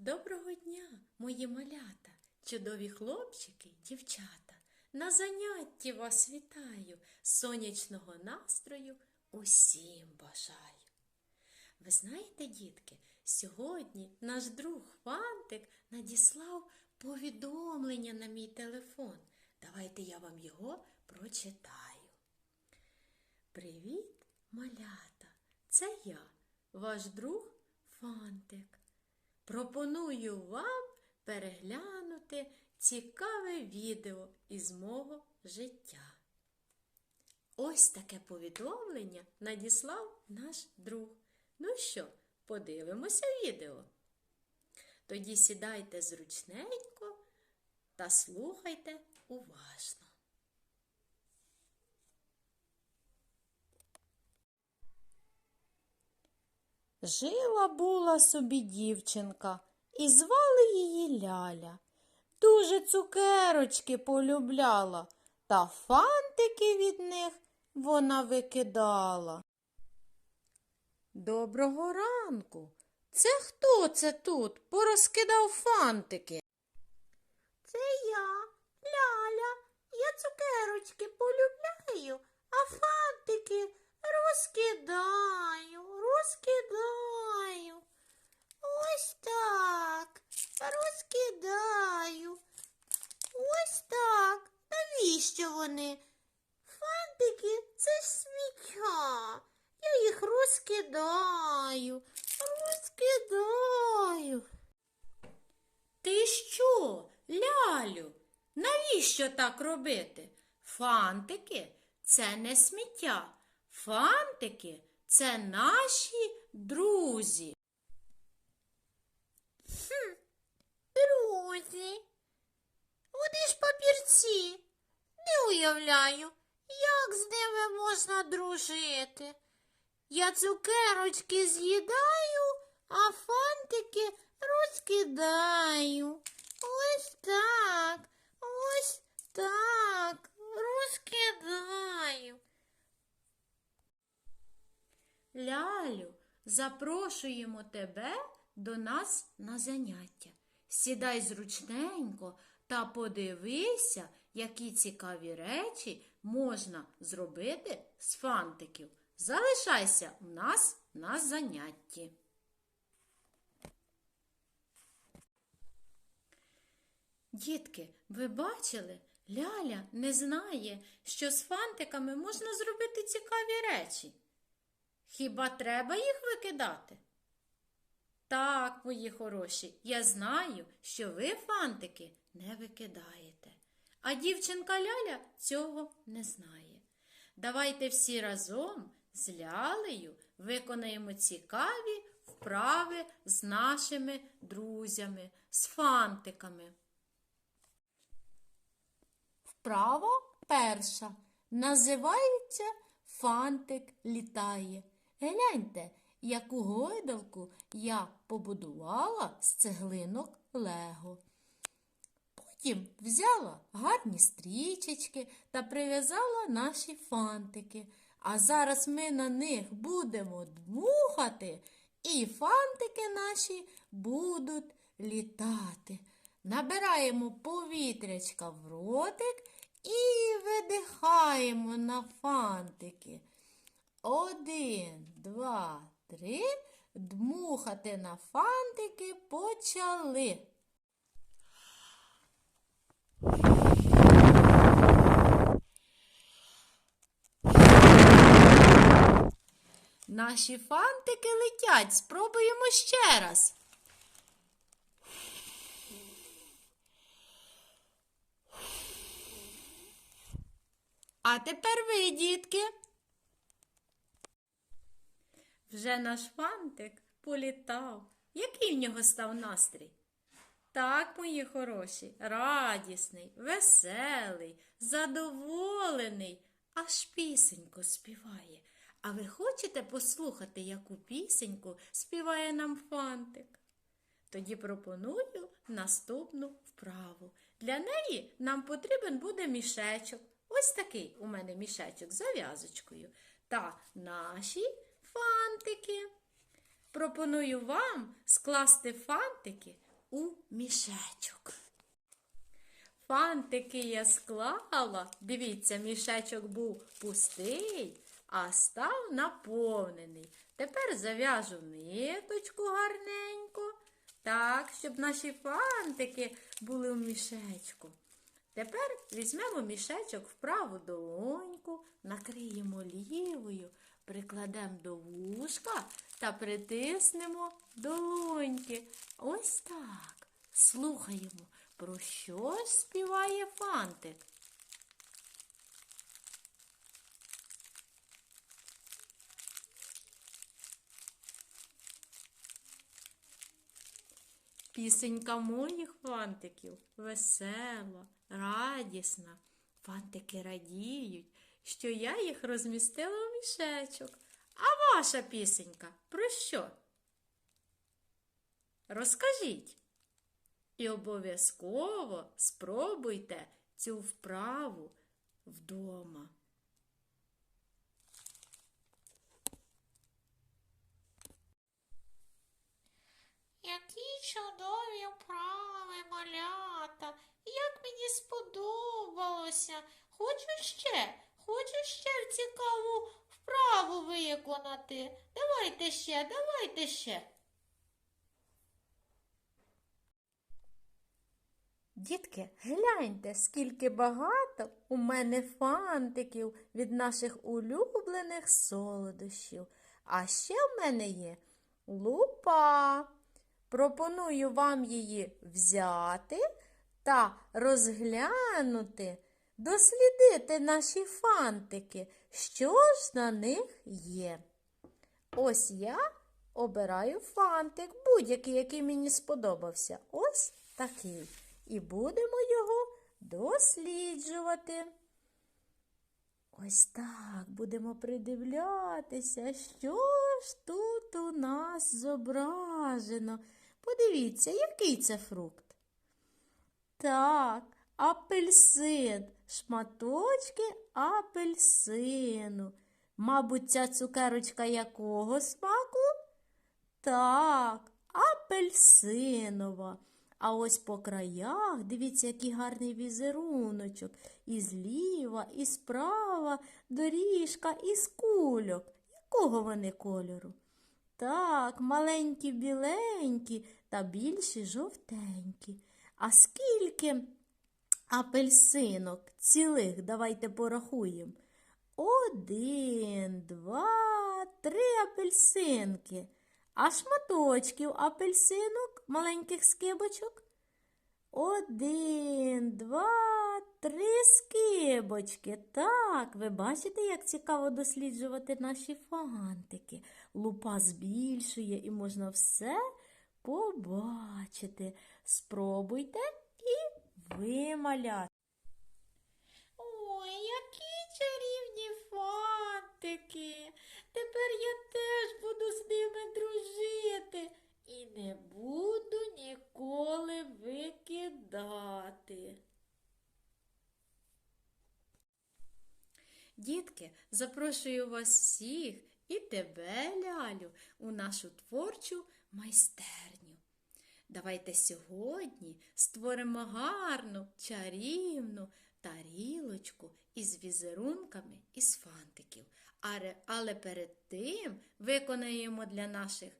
Доброго дня, мої малята, чудові хлопчики, дівчата. На занятті вас вітаю, сонячного настрою усім бажаю. Ви знаєте, дітки, сьогодні наш друг Фантик надіслав повідомлення на мій телефон. Давайте я вам його прочитаю. Привіт, малята! Це я, ваш друг Фантик. Пропоную вам переглянути цікаве відео із мого життя. Ось таке повідомлення надіслав наш друг. Ну що, подивимося відео. Тоді сідайте зручненько та слухайте уважно. Жила була собі дівчинка, і звали її Ляля. Дуже цукерочки полюбляла, та фантики від них вона викидала. Доброго ранку. Це хто це тут порозкидав фантики? Це я, Ляля. Я цукерочки полюбляю, а фантики розкидаю, розкидаю. Ось так. Розкидаю. Ось так. Навіщо вони? Фантики це сміття. Я їх розкидаю, розкидаю. Ти що, лялю? Навіщо так робити? Фантики це не сміття. Фантики це наші друзі. Друзі. Вони ж папірці. Не уявляю, як з ними можна дружити. Я цукерочки з'їдаю, а фантики розкидаю. Ось так, ось так, розкидаю. Лялю, запрошуємо тебе до нас на заняття. Сідай зручненько та подивися, які цікаві речі можна зробити з фантиків. Залишайся у нас на занятті. Дітки, ви бачили, Ляля не знає, що з фантиками можна зробити цікаві речі. Хіба треба їх викидати? Так, мої хороші, я знаю, що ви фантики не викидаєте. А дівчинка Ляля цього не знає. Давайте всі разом з Лялею виконаємо цікаві вправи з нашими друзями, з фантиками. Вправа перша. Називається Фантик літає. Гляньте, яку гойдалку я побудувала з цеглинок Лего. Потім взяла гарні стрічечки та прив'язала наші фантики. А зараз ми на них будемо дмухати, і фантики наші будуть літати. Набираємо повітрячка в ротик і видихаємо на фантики. Один, два, три. Дмухати на фантики почали. Наші фантики летять. Спробуємо ще раз. А тепер ви, дітки. Вже наш фантик політав. Який в нього став настрій? Так, мої хороші, радісний, веселий, задоволений, аж пісеньку співає. А ви хочете послухати, яку пісеньку співає нам фантик? Тоді пропоную наступну вправу. Для неї нам потрібен буде мішечок. Ось такий у мене мішечок з зав'язочкою. Та наші фантики. Пропоную вам скласти фантики у мішечок. Фантики я склала. Дивіться, мішечок був пустий, а став наповнений. Тепер зав'яжу ниточку гарненько, так, щоб наші фантики були в мішечку. Тепер візьмемо мішечок в праву долоньку, накриємо лівою, прикладемо до вушка та притиснемо долоньки. Ось так. Слухаємо, про що співає фантик. Пісенька моїх фантиків весела, радісна. Фантики радіють, що я їх розмістила мішечок. А ваша пісенька про що? Розкажіть. І обов'язково спробуйте цю вправу вдома. Які чудові вправи, малята. Як мені сподобалося. Хочу ще, хочу ще цікаву вправу виконати. Давайте ще, давайте ще. Дітки, гляньте, скільки багато у мене фантиків від наших улюблених солодощів. А ще в мене є лупа. Пропоную вам її взяти та розглянути, дослідити наші фантики, що ж на них є. Ось я обираю фантик, будь-який, який мені сподобався. Ось такий. І будемо його досліджувати. Ось так будемо придивлятися, що ж тут у нас зображено. Подивіться, який це фрукт. Так, апельсин, шматочки апельсину. Мабуть, ця цукерочка якого смаку? Так, апельсинова. А ось по краях, дивіться, який гарний візеруночок. І зліва, і справа доріжка із кульок. Якого вони кольору? Так, маленькі біленькі та більші жовтенькі. А скільки апельсинок цілих, давайте порахуємо. Один, два, три апельсинки. А шматочків апельсинок, маленьких скибочок? Один, два, три скибочки. Так, ви бачите, як цікаво досліджувати наші фантики. Лупа збільшує і можна все побачити. Спробуйте вималяти. Ой, які чарівні фантики. Тепер я теж буду з ними дружити і не буду ніколи викидати. Дітки, запрошую вас всіх і тебе, Лялю, у нашу творчу майстерню. Давайте сьогодні створимо гарну, чарівну тарілочку із візерунками із фантиків. Але, перед тим виконаємо для наших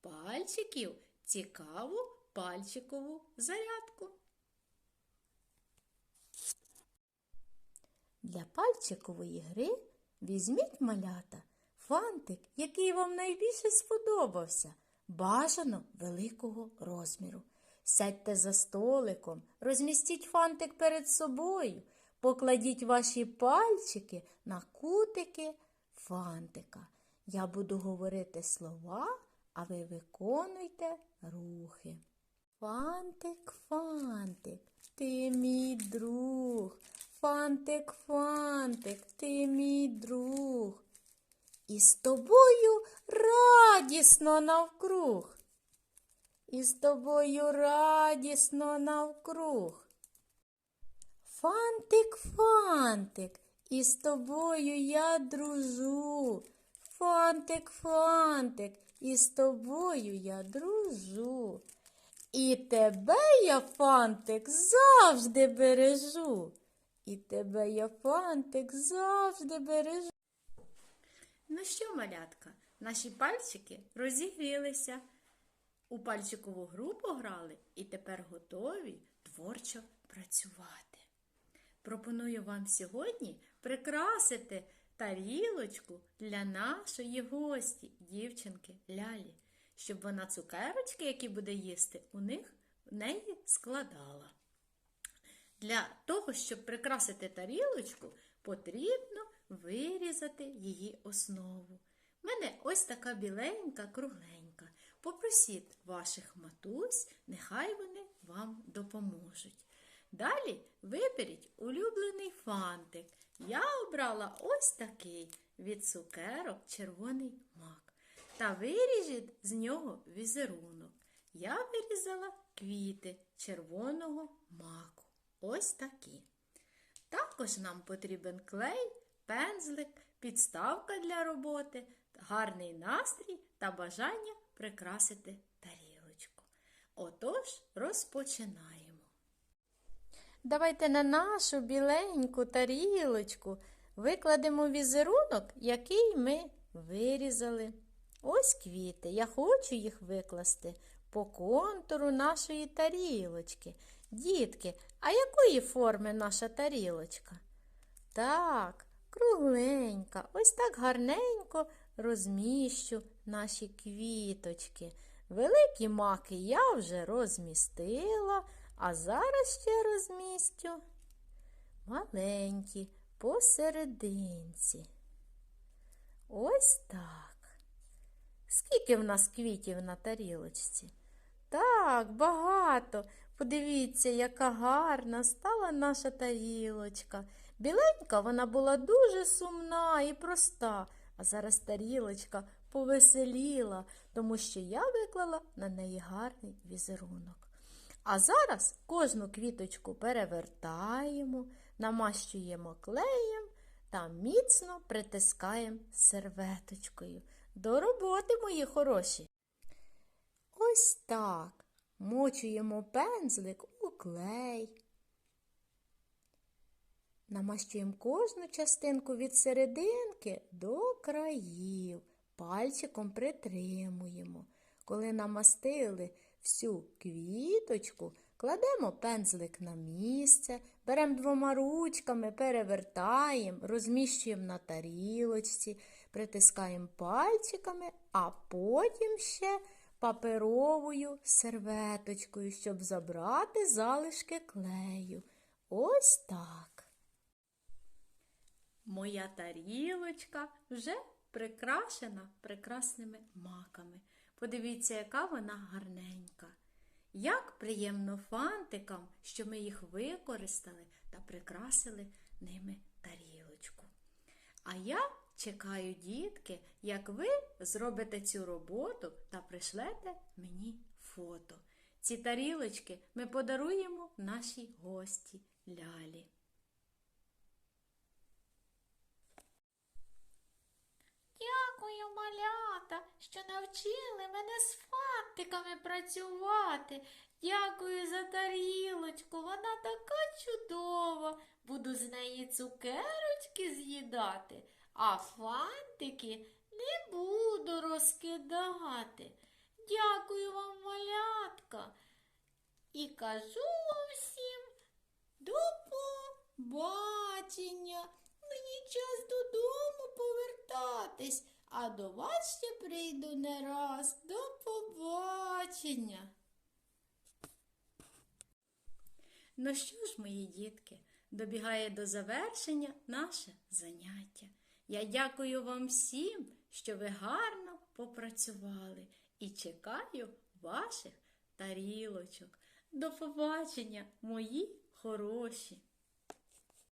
пальчиків цікаву пальчикову зарядку. Для пальчикової гри візьміть малята фантик, який вам найбільше сподобався, бажано великого розміру. Сядьте за столиком, розмістіть фантик перед собою, покладіть ваші пальчики на кутики фантика. Я буду говорити слова, а ви виконуйте рухи. Фантик, фантик, ти мій друг. Фантик, фантик, ти мій друг. І з тобою радісно навкруг. І з тобою радісно навкруг. Фантик, фантик, і з тобою я дружу. Фантик, фантик, і з тобою я дружу. І тебе я, фантик, завжди бережу. І тебе я, фантик, завжди бережу. Ну що, малятка, наші пальчики розігрілися. У пальчикову гру пограли і тепер готові творчо працювати. Пропоную вам сьогодні прикрасити тарілочку для нашої гості, дівчинки Лялі, щоб вона цукерочки, які буде їсти, у них в неї складала. Для того, щоб прикрасити тарілочку, потрібно вирізати її основу. У мене ось така біленька, кругленька. Попросіть ваших матусь, нехай вони вам допоможуть. Далі виберіть улюблений фантик. Я обрала ось такий від цукерок червоний мак. Та виріжіть з нього візерунок. Я вирізала квіти червоного маку. Ось такі. Також нам потрібен клей, пензлик, підставка для роботи, гарний настрій та бажання прикрасити тарілочку. Отож, розпочинаємо. Давайте на нашу біленьку тарілочку викладемо візерунок, який ми вирізали. Ось квіти. Я хочу їх викласти по контуру нашої тарілочки. Дітки, а якої форми наша тарілочка? Так, кругленька, ось так гарненько розміщу наші квіточки. Великі маки я вже розмістила, а зараз ще розмістю маленькі посерединці. Ось так. Скільки в нас квітів на тарілочці? Так, багато. Подивіться, яка гарна стала наша тарілочка. Біленька вона була дуже сумна і проста, а зараз тарілочка повеселіла, тому що я виклала на неї гарний візерунок. А зараз кожну квіточку перевертаємо, намащуємо клеєм та міцно притискаємо серветочкою. До роботи, мої хороші. Ось так. Мочуємо пензлик у клей. Намащуємо кожну частинку від серединки до країв. Пальчиком притримуємо. Коли намастили всю квіточку, кладемо пензлик на місце, беремо двома ручками, перевертаємо, розміщуємо на тарілочці, притискаємо пальчиками, а потім ще паперовою серветочкою, щоб забрати залишки клею. Ось так. Моя тарілочка вже прикрашена прекрасними маками. Подивіться, яка вона гарненька. Як приємно фантикам, що ми їх використали та прикрасили ними тарілочку. А я чекаю, дітки, як ви зробите цю роботу та пришлете мені фото. Ці тарілочки ми подаруємо нашій гості Лялі. Дякую, малята, що навчили мене з фантиками працювати. Дякую за тарілочку, вона така чудова. Буду з неї цукерочки з'їдати, а фантики не буду розкидати. Дякую вам, малятка. І кажу вам всім до побачення. Мені час додому повертатись, а до вас ще прийду не раз. До побачення. Ну що ж, мої дітки, добігає до завершення наше заняття. Я дякую вам всім, що ви гарно попрацювали і чекаю ваших тарілочок. До побачення, мої хороші!